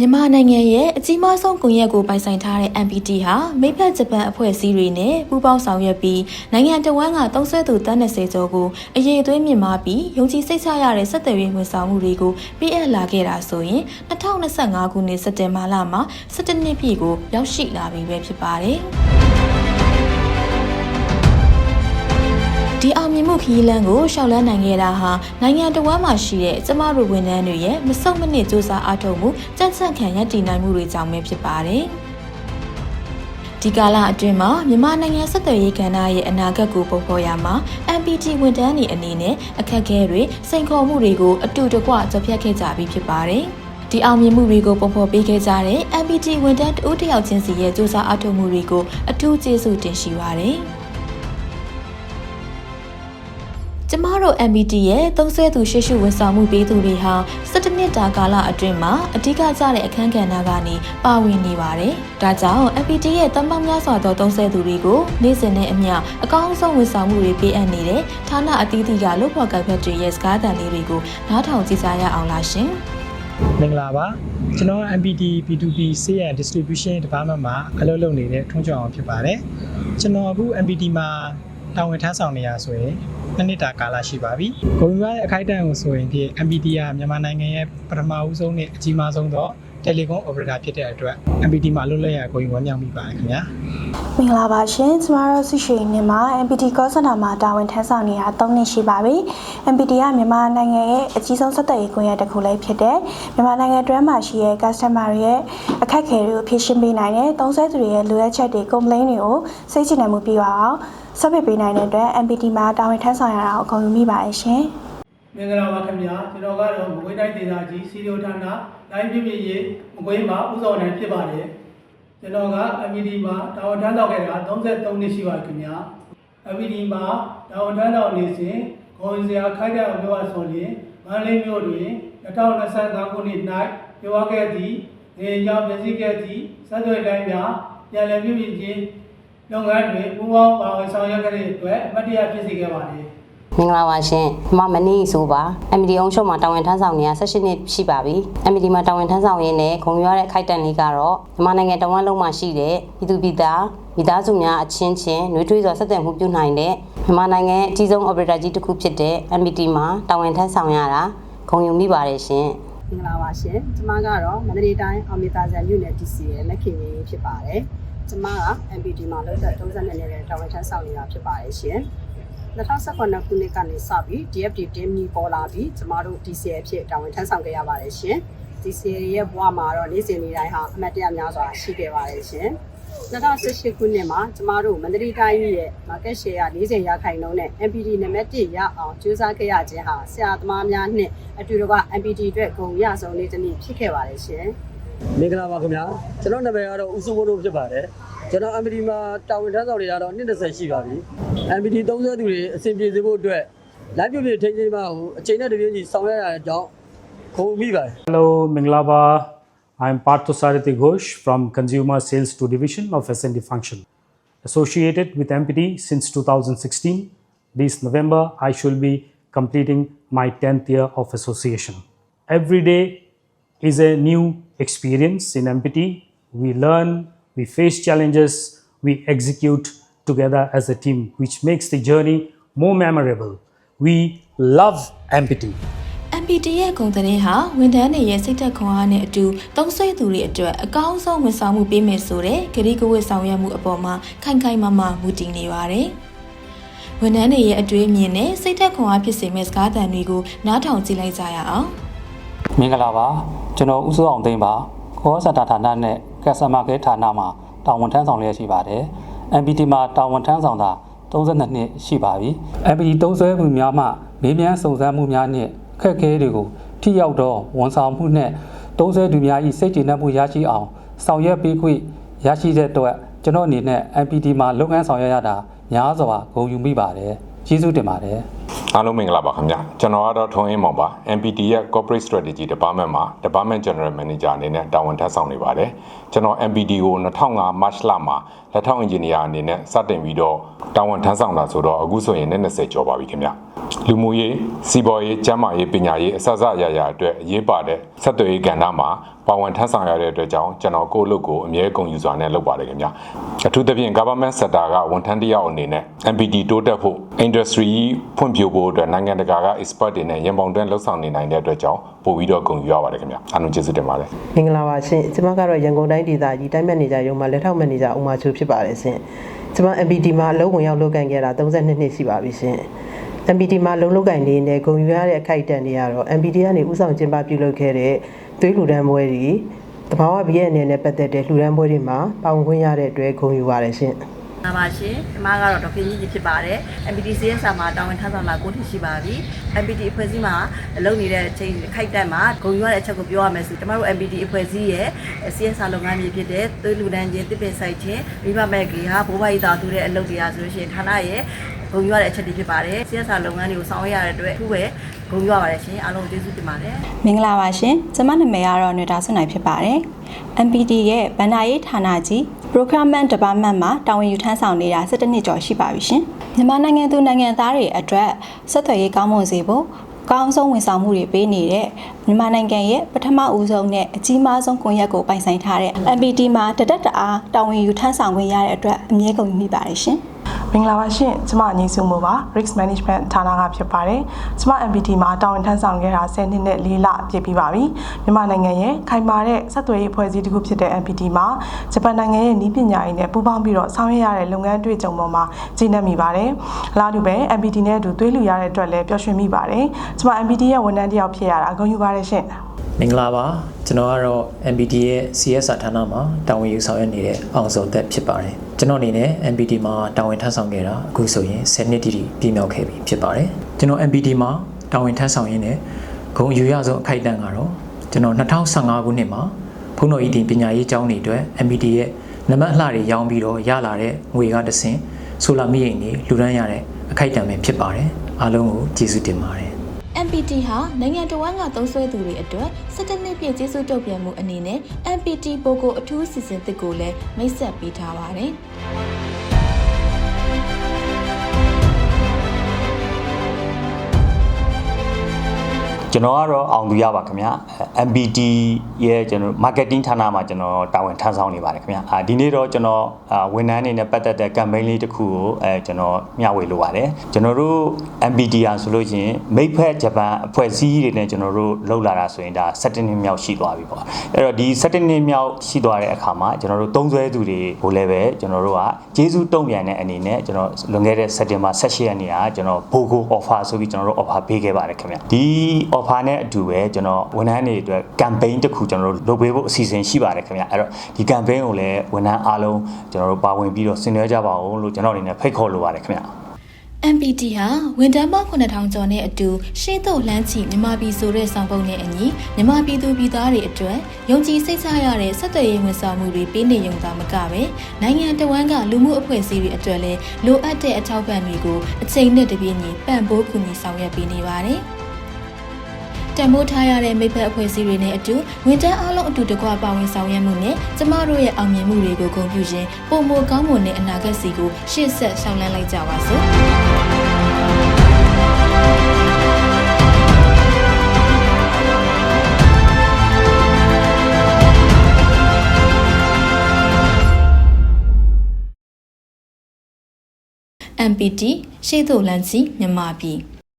မြန်မာနိုင်ငံရဲ့အကြီးမားဆုံးကွန်ရက်ကိုပိုင်ဆိုင်ထားတဲ့ MPT ဟာမိဖက်ဂျပန်အဖွဲ့အစည်းတွေနဲ့ပူးပေါင်းဆောင်ရွက်ပြီးနိုင်ငံတော်ဝန်ကသုံးဆွဲသူတန်း20ကျော်ကိုအရေးအသွေးမြင့်မားပြီးယုံကြည်စိတ်ချရတဲ့စက်သည်ဝန်ဆောင်မှုတွေကိုပေးအပ်လာခဲ့တာဆိုရင်2025ခုနှစ်စက်တင်ဘာလမှာ17နှစ်ပြည့်ကိုရောက်ရှိလာပြီပဲဖြစ်ပါတယ်။ ဒီအောင်မြင်မှုခရီးလမ်းကိုရှောက်လန်းနိုင်ခဲ့တာဟာနိုင်ငံတော်ဝန်မှရှိတဲ့ကျမတို့ဝန်ထမ်းတွေရဲ့မစုံမနစ်စူးစမ်းအားထုတ်မှုကြံ့ကြံ့ခံရည်တည်နိုင်မှုတွေကြောင့်ပဲဖြစ်ပါတယ်။ဒီကာလအတွင်းမှာမြန်မာနိုင်ငံဆက်သွယ်ရေးကဏ္ဍရဲ့အနာဂတ်ကိုပုံဖော်ရမှာ MPT ဝန်ထမ်းတွေအနေနဲ့အခက်အခဲတွေစိန်ခေါ်မှုတွေကိုအတူတကွကြော်ဖြတ်ခဲ့ကြပြီးဖြစ်ပါတယ်။ဒီအောင်မြင်မှုတွေကိုပုံဖော်ပေးခဲ့ကြတဲ့ MPT ဝန်ထမ်းတဦးတစ်ယောက်ချင်းစီရဲ့စူးစမ်းအားထုတ်မှုတွေကိုအထူးကျေးဇူးတင်ရှိပါတယ်။ ကျမတို့ MBT ရဲ့သုံးဆွဲသူရှေ့ရှုဝန်ဆောင်မှုပေးသူတွေဟာ17နှစ်တာကာလအတွင်းမှာအဓိကကျတဲ့အခန်းကဏ္ဍကနေပါဝင်နေပါတယ်။ဒါကြောင့် MBT ရဲ့တမန်များစွာသောသုံးဆွဲသူတွေကိုနေ့စဉ်နဲ့အမျှအကောင်းဆုံးဝန်ဆောင်မှုတွေပေးအပ်နေတဲ့ဌာနအသီးသီးကလုပ်ဖော်ကိုင်ဖက်တွေရဲ့စကားသံလေးတွေကိုနားထောင်ကြည့်ကြရအောင်လားရှင်။မင်္ဂလာပါကျွန်တော် MPT B2B Sales and Distribution Department မှာအလုပ်လုပ်နေတဲ့ထွန်းချောင်းအောင်ဖြစ်ပါတယ်ကျွန်တော်အခု MPT မှာ တာဝန်ထမ်းဆောင်နေရဆိုရင်နှစ်နှစ်တာကာလရှိပါပြီ။ဂုဏ်ယူရတဲ့အခိုက်အတန့်ကိုဆိုရင်ဖြင့် MPT ကမြန်မာနိုင်ငံရဲ့ပထမဦးဆုံးနဲ့အကြီးမားဆုံးသော Telecom Operator ဖြစ်တဲ့အတွက် MPT မှာအလုပ်လုပ်ရဂုဏ်ယူဝမ်းမြောက်မိပါတယ်ခင်ဗျာ။မင်္ဂလာပါရှင်ကျမတို့ဆုရွှေနေမှာ MPT Call Center မှာတာဝန်ထမ်းဆောင်နေတာ3နှစ်ရှိပါပြီ MPT ကမြန်မာနိုင်ငံရဲ့အကြီးဆုံးစက်သက်ရေးကွန်ရက်တစ်ခုလည်းဖြစ်တဲ့မြန်မာနိုင်ငံတွင်းမှာရှိတဲ့ customer တွေရဲ့အခက်အခဲတွေကိုဖြေရှင်းပေးနိုင်တဲ့သုံးစွဲသူတွေရဲ့လိုအပ်ချက်တွေ complaint တွေကိုစိတ်ချနိုင်မှုပြပါအောင် ဆက်ပစ်ပေးနိုင်တဲ့အတွက် MPT မှာတာဝန်ထမ်းဆောင်ရတာကိုအကုန်ယူမိပါတယ်ရှင်မင်္ဂလာပါခင်ဗျာကျွန်တော်ကတော့မကွေးတိုင်းဒေသကြီးစီရီယိုဌာနတိုင်းပြည်ပြည်ရေးမကွေးမှာဥဆောင်နိုင်ဖြစ်ပါတယ်ကျွန်တော်က MPD မှာတာဝန်ထမ်းဆောင်ခဲ့တာ33နှစ်ရှိပါခင်ဗျာ MPD မှာတာဝန်ထမ်းဆောင်နေစဉ်ဂုံစရာခိုက်တဲ့အမျိုးအဆိုရင်မန္တလေးမြို့တွင်2025ခုနှစ်၌ပြောခဲ့သည့်နေကြောင်ပြည်စည်းခဲ့သည့်စက်သွယ်တိုင်းများပြန်လည်ပြုပြင်ခြင်း လုပ်ငန်းတွင်ပူးပေါင်းပါဝင်ဆောင်ရွက်ခဲ့တဲ့အတွက်အမတ်တရဖြစ်စေခဲ့ပါတယ်မင်္ဂလာပါရှင်။မမနီဆိုပါ MD အောင်ရှုံမှာတာဝန်ထမ်းဆောင်နေရ18နှစ်ရှိပါပြီ။ MD မှာတာဝန်ထမ်းဆောင်ရင်းနဲ့ဂုဏ်ယူရတဲ့အခိုက်အတန့်လေးကတော့မြန်မာနိုင်ငံတဝန်းလုံးမှာရှိတဲ့ပြည်သူပြည်သားမိသားစုများအချင်းချင်းနှွေးထွေးစွာဆက်သွယ်မှုပြုနိုင်တဲ့မြန်မာနိုင်ငံရဲ့အကြီးဆုံး operator ကြီးတစ်ခုဖြစ်တဲ့ MD မှာတာဝန်ထမ်းဆောင်ရတာဂုဏ်ယူမိပါတယ်ရှင်။မင်္ဂလာပါရှင်။ကျွန်မကတော့မန္တလေးတိုင်းအောင်မြေသာဆန်မြို့နယ် DC ရဲ့လက်ခင်လေးဖြစ်ပါတယ်။ ကျွန်မက MPD မှာလုပ်သက်32နှစ်နဲ့တာဝန်ထမ်းဆောင်နေတာဖြစ်ပါတယ်ရှင်။2019ခုနှစ်ကနေစပြီး DFD တင်းမီပေါ်လာပြီးကျွန်မတို့ DC အဖြစ်တာဝန်ထမ်းဆောင်ခဲ့ရပါတယ်ရှင်။ DC ရဲ့ဘဝမှာတော့နေ့စဉ်နေ့တိုင်းဟာအမတ်တရများစွာရှိခဲ့ပါတယ်ရှင်။2018ခုနှစ်မှာကျမတို့မန္တလေးတိုင်းရဲ့ market share 40ရာခိုင်နှုန်းနဲ့ MPD နံပါတ်1ရအောင်ကြိုးစားခဲ့ရခြင်းဟာဆရာသမားများနဲ့အတူတကွ MPD အတွက်ဂုဏ်ရဆောင်လေးတစ်နည်းဖြစ်ခဲ့ပါတယ်ရှင်။ မင်္ဂလာပါခင်ဗျာကျွန်တော်နာမည်ကတော့ဦးစိုးမိုးတို့ဖြစ်ပါတယ်ကျွန်တော် MPD မှာတာဝန်ထမ်းဆောင်နေရတော့20ရှိပါပြီ MPD သုံးစွဲသူတွေအဆင်ပြေစေဖို့အတွက် live ပြပြထိန်းသိမ်းပါကိုအချိန်နဲ့တပြေးညီဆောင်ရွက်ရတဲ့အကြောင်းခုံမိပါတယ် Hello, Minglaba. I'm Partho Sarathi Ghosh from Consumer Sales 2 Division of S&D Function. Associated with MPT since 2016, this November I shall be completing my 10th year of association. Every day is a new experience in MPT. We learn, we face challenges, we execute together as a team, which makes the journey more memorable. We love MPT. MPT ရဲ့ဂုဏ်သတင်းဟာဝန်ထမ်းတွေရဲ့စိတ်သက်ခွန်အားနဲ့အတူသုံးဆွဲသူတွေအတွက်အကောင်းဆုံးဝန်ဆောင်မှုပေးမယ်ဆိုတဲ့ဂရီကဝတ်ဆောင်ရွက်မှုအပေါ်မှာခိုင်ခိုင်မာမာမူတည်နေပါတယ်။ဝန်ထမ်းတွေရဲ့အတွေ့အမြင်နဲ့စိတ်သက်ခွန်အားဖြစ်စေမယ့်စကားသံတွေကိုနားထောင်ကြည့်လိုက်ကြရအောင်။မင်္ဂလာပါ ကျွန်တော်ဦးစိုးအောင်သိန်းပါခေါ်စတာဌာနနဲ့ကက်ဆမကဲဌာနမှာတာဝန်ထမ်းဆောင်လျက်ရှိပါတယ် MPT မှာတာဝန်ထမ်းဆောင်တာ32နှစ်ရှိပါပြီ MPT သုံးစွဲမှုများမှမေးမြန်းစုံစမ်းမှုများနဲ့အခက်အခဲတွေကိုထိရောက်သောဝန်ဆောင်မှုနဲ့သုံးစွဲသူများ၏စိတ်ကျေနပ်မှုရရှိအောင်ဆောင်ရွက်ပေးခွင့်ရရှိတဲ့အတွက်ကျွန်တော်အနေနဲ့ MPT မှာလုပ်ငန်းဆောင်ရွက်ရတာများစွာဂုဏ်ယူမိပါတယ် ကျေးဇူးတင်ပါတယ်အားလုံးမင်္ဂလာပါခင်ဗျကျွန်တော်ကတော့ထွန်းအင်းမောင်ပါ MPT ရဲ့ Corporate Strategy Department မှာ Department General Manager အနေနဲ့တာဝန်ထမ်းဆောင်နေပါတယ်ကျွန်တော် MPT ကို2005 March လမှာလက်ထောက် Engineer အနေနဲ့စတင်ပြီးတော့တာဝန်ထမ်းဆောင်တာဆိုတော့အခုဆိုရင်20ကျော်ပါပြီခင်ဗျ လူမှုရေးစီးပွားရေးကျန်းမာရေးပညာရေးအစစအရာရာအတွက်အရေးပါတဲ့ဆက်သွယ်ရေးကဏ္ဍမှာပါဝင်ထမ်းဆောင်ရတဲ့အတွက်ကြောင့်ကျွန်တော်ကိုယ့်လုပ်ကိုအမြဲဂုဏ်ယူစွာနဲ့လုပ်ပါတယ်ခင်ဗျာအထူးသဖြင့် government sector ကဝန်ထမ်းတစ်ယောက်အနေနဲ့ MPT တိုးတက်ဖို့ industry ဖွံ့ဖြိုးဖို့အတွက်နိုင်ငံတကာက expert တွေနဲ့ရန်ပုံတွဲလှုပ်ဆောင်နေနိုင်တဲ့အတွက်ကြောင့်ပို့ပြီးတော့ဂုဏ်ယူရပါတယ်ခင်ဗျာအားလုံးကျေးဇူးတင်ပါတယ်မင်္ဂလာပါရှင်ကျွန်မကတော့ရန်ကုန်တိုင်းဒေသကြီးတိုင်းမန်နေဂျာရုံးမှာလက်ထောက်မန်နေဂျာဦးမချိုဖြစ်ပါတယ်ရှင်ကျွန်မ MPT မှာအလုပ်ဝင်ရောက်လုပ်ကိုင်ခဲ့တာ32နှစ်ရှိပါပြီရှင် MPT မှာလုံလောက်ကိုင်နေတဲ့ဂုံယူရတဲ့အခိုက်အတန့်တွေကတော့ MPT ကနေဥဆောင်ကျင်းပပြုလုပ်ခဲ့တဲ့သွေးလူဒန်းပွဲတွေတဘာဝဘီရဲ့အနေနဲ့ပတ်သက်တဲ့လူဒန်းပွဲတွေမှာပါဝင်ခွင့်ရတဲ့အတွက်ဂုံယူပါတယ်ရှင်နာပါရှင်ဒီမှာကတော့ဒေါက်ခင်ကြီးကြီးဖြစ်ပါတယ် MPT CSR မှာတာဝန်ထမ်းဆောင်လာ9နှစ်ရှိပါပြီ MPT အဖွဲ့အစည်းမှာလုပ်နေတဲ့အချိန်ခိုက်တက်မှာဂုံယူရတဲ့အချက်ကိုပြောရမယ်ဆိုကျမတို့ MPT အဖွဲ့အစည်းရဲ့ CSR လုပ်ငန်းကြီးဖြစ်တဲ့သွေးလူဒန်းချင်းတစ်ပင်ဆိုင်ချင်းမိဘမဲ့ကြီးဟာဘိုးဘကြီးသားသူတဲ့အလုပ်တွေအားဆိုလို့ရှိရင်ဌာနရဲ့ ဂုံယူရတဲ့အချက်တွေဖြစ်ပါတယ် CSR လုပ်ငန်းတွေကိုဆောင်ရွက်ရတဲ့အတွက်အထူးပဲဂုဏ်ယူရပါတယ်ရှင်အားလုံးကျေးဇူးတင်ပါတယ်မင်္ဂလာပါရှင်ကျွန်မနာမည်ကတော့ຫນွေတာဆွနိုင်ဖြစ်ပါတယ် MPD ရဲ့ဗန္ဒာရေးဌာနကြီး Procurement Department မှာတာဝန်ယူထမ်းဆောင်နေတာ17နှစ်ကျော်ရှိပါပြီရှင်မြန်မာနိုင်ငံသူနိုင်ငံသားတွေအတွက်ဆက်သွယ်ရေးကောင်းမွန်စေဖို့ကောင်းဆုံးဝန်ဆောင်မှုတွေပေးနေတဲ့မြန်မာနိုင်ငံရဲ့ပထမဦးဆုံးနဲ့အကြီးမားဆုံးကွန်ရက်ကိုပိုင်ဆိုင်ထားတဲ့ MPD မှာတတက်တအားတာဝန်ယူထမ်းဆောင်ခွင့်ရတဲ့အတွက်အမြဲကုန်ယူမိပါတယ်ရှင် မင်္ဂလာပါရှင်ကျမအငြိစုမို့ပါ Risk Management ဌာနကဖြစ်ပါတယ်ကျမ MPT မှာတာဝန်ထမ်းဆောင်ခဲ့တာ10နှစ်နဲ့4လပြည့်ပြီးပါပြီမြန်မာနိုင်ငံရဲ့ခိုင်မာတဲ့ဆက်သွယ်ရေးအဖွဲ့အစည်းတစ်ခုဖြစ်တဲ့ MPT မှာဂျပန်နိုင်ငံရဲ့နည်းပညာရေးနဲ့ပူးပေါင်းပြီးတော့ဆောင်ရွက်ရတဲ့လုပ်ငန်းတွေ့ကြုံပေါ်မှာကျေနပ်မိပါတယ်အလားတူပဲ MPT နဲ့အတူသွေးလူရတဲ့အတွက်လည်းပျော်ရွှင်မိပါတယ်ကျမ MPT ရဲ့ဝန်ထမ်းတစ်ယောက်ဖြစ်ရတာအဂုဏ်ယူပါတယ်ရှင်မင်္ဂလာပါကျွန်တော်ကတော့ MPT ရဲ့ CSR ဌာနမှာတာဝန်ယူဆောင်ရွက်နေတဲ့အောင်စောသက်ဖြစ်ပါတယ် ကျွန်တော်အနေနဲ့ MPT မှာတာဝန်ထမ်းဆောင်ခဲ့တာအခုဆိုရင်10နှစ်တိတိပြည့်မြောက်ခဲ့ပြီဖြစ်ပါတယ်ကျွန်တော် MPT မှာတာဝန်ထမ်းဆောင်ရင်းနဲ့ဂုံယူရဆုံးအခိုက်အတန့်ကတော့ကျွန်တော်2015ခုနှစ်မှာဖုန်းတော်ဤတင်ပညာရေးကျောင်းတွေအတွက် MPT ရဲ့နံပါတ်အလှတွေရောင်းပြီးတော့ရလာတဲ့ငွေကတဆင့်ဆိုလာမီးအိမ်တွေလူဒန်းရတဲ့အခိုက်အတန့်ပဲဖြစ်ပါတယ်အားလုံးကိုကျေးဇူးတင်ပါတယ် MPT ဟာနိုင်ငံတော်ဝန်ကသုံးစွဲသူတွေအတွက်17နှစ်ပြည့်ကျေးဇူးတုတ်ပြန်မှုအနေနဲ့ MPT ပိုကိုအထူးစီစဉ်သစ်ကိုလည်းမိတ်ဆက်ပေးထားပါတယ်။ ကျွန်တော်ကတော့အောင်သူရပါခင်ဗျာ MBD ရဲ့ကျွန်တော် marketing ဌာနမှာကျွန်တော်တာဝန်ထမ်းဆောင်နေပါတယ်ခင်ဗျာအာဒီနေ့တော့ကျွန်တော်အာဝန်ထမ်းအနေနဲ့ပတ်သက်တဲ့ campaign လေးတစ်ခုကိုအဲကျွန်တော်မျှဝေလိုပါတယ်ကျွန်တော်တို့ MBD อ่ะဆိုလို့ချင်းမိတ်ဖက်ဂျပန်အဖွဲ့အစည်းတွေနဲ့ကျွန်တော်တို့လှုပ်လာတာဆိုရင်ဒါ17နှစ်မြောက်ရှိသွားပြီပေါ့အဲ့တော့ဒီ17နှစ်မြောက်ရှိသွားတဲ့အခါမှာကျွန်တော်တို့သုံးစွဲသူတွေကိုလည်းပဲကျွန်တော်တို့ကကျေးဇူးတုံ့ပြန်တဲ့အနေနဲ့ကျွန်တော်လွန်ခဲ့တဲ့ September 18ရက်နေ့ကကျွန်တော် BOGO offer ဆိုပြီးကျွန်တော်တို့ offer ပေးခဲ့ပါတယ်ခင်ဗျဒီ offer နဲ့အတူပဲကျွန်တော်ဝန်ထမ်းတွေအတွက် campaign တစ်ခုကျွန်တော်တို့လုပ်ပေးဖို့အစီအစဉ်ရှိပါတယ်ခင်ဗျအဲ့တော့ဒီ campaign ကိုလည်းဝန်ထမ်းအားလုံးကျွန်တော်တို့ပါဝင်ပြီးတော့ဆင်နွှဲကြပါဦးလို့ကျွန်တော်အနေနဲ့ဖိတ်ခေါ်လိုပါတယ်ခင်ဗျ MPT ဟာဝန်ထမ်းပေါင်း9000ကျော်နဲ့အတူရှေ့သို့လှမ်းချမြန်မာပြည်ဆိုတဲ့ဆောင်ပုံနဲ့အညီမြန်မာပြည်သူပြည်သားတွေအတွက်ယုံကြည်စိတ်ချရတဲ့ဆက်သွယ်ရေးဝန်ဆောင်မှုတွေပေးနေရုံသာမကပဲနိုင်ငံတော်ဝန်ကလူမှုအဖွဲ့အစည်းတွေအတွက်လည်းလိုအပ်တဲ့အထောက်ပံ့တွေကိုအချိန်နဲ့တပြေးညီပံ့ပိုးကူညီဆောင်ရွက်ပေးနေပါတယ်။ တန်ဖိုးထားရတဲ့မိဖက်အဖွဲ့အစည်းတွေနဲ့အတူဝန်ထမ်းအားလုံးအတူတကွပါဝင်ဆောင်ရွက်မှုနဲ့ကျမတို့ရဲ့အောင်မြင်မှုတွေကိုဂုဏ်ပြုခြင်းပုံမကောင်းမွန်တဲ့အနာဂတ်စီကိုရှေ့ဆက်ဆောင်လန်းလိုက်ကြပါစို့။ MPT ရှေ့သို့လမ်းစီမြန်မာပြည်